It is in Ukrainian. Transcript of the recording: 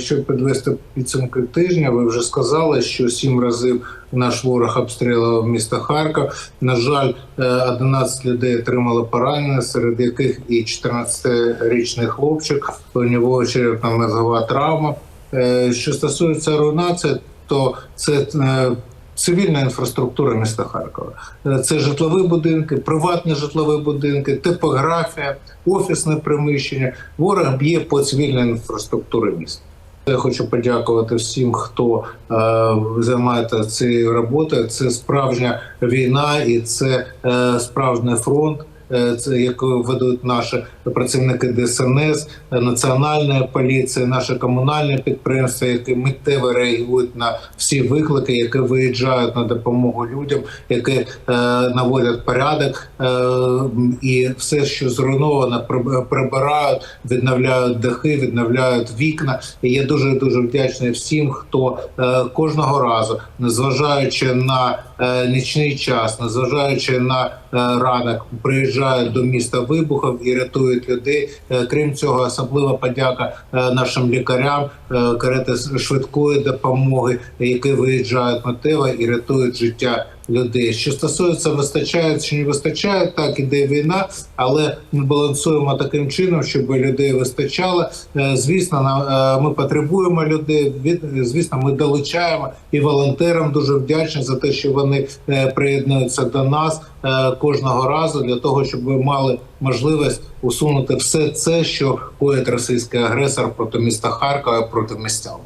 якщо підвести підсумки тижня, ви вже сказали, що сім разів наш ворог обстрілював місто Харків. На жаль, е, 11 людей отримали поранення, серед яких і 14-річний хлопчик, у нього черепно мозгова травма. Е, Що стосується руйнації, то це е, цивільна інфраструктура міста Харкова. Е, Це житлові будинки, приватні житлові будинки, типографія, офісне приміщення. Ворог б'є по цивільній інфраструктурі міста. Я хочу подякувати всім, хто е, займається цією роботою. Це справжня війна і це е, справжній фронт. Е, Це як ведуть наші працівники ДСНС, національна поліція, наші комунальні підприємства, які миттєво реагують на всі виклики, які виїжджають на допомогу людям, які е, наводять порядок е, і все, що зруйновано, приб- прибирають, відновляють дахи, відновляють вікна. І я дуже дуже вдячний всім, хто е, кожного разу, незважаючи на е, нічний час, незважаючи на ранок, приїжджають до міста вибухів і рятують людей. Е, Крім цього, особлива подяка е, нашим лікарям, е, карети швидкої допомоги, які виїжджають миттєво і рятують життя людей. Що стосується вистачає чи не вистачає, так іде війна, але ми балансуємо таким чином, щоб людей вистачало. Е, Звісно, е, ми потребуємо людей. Звісно, ми долучаємо і волонтерам дуже вдячні за те, що вони е, приєднуються до нас кожного разу для того, щоб ми мали можливість усунути все це, що коїть російський агресор проти міста Харкова, проти містян.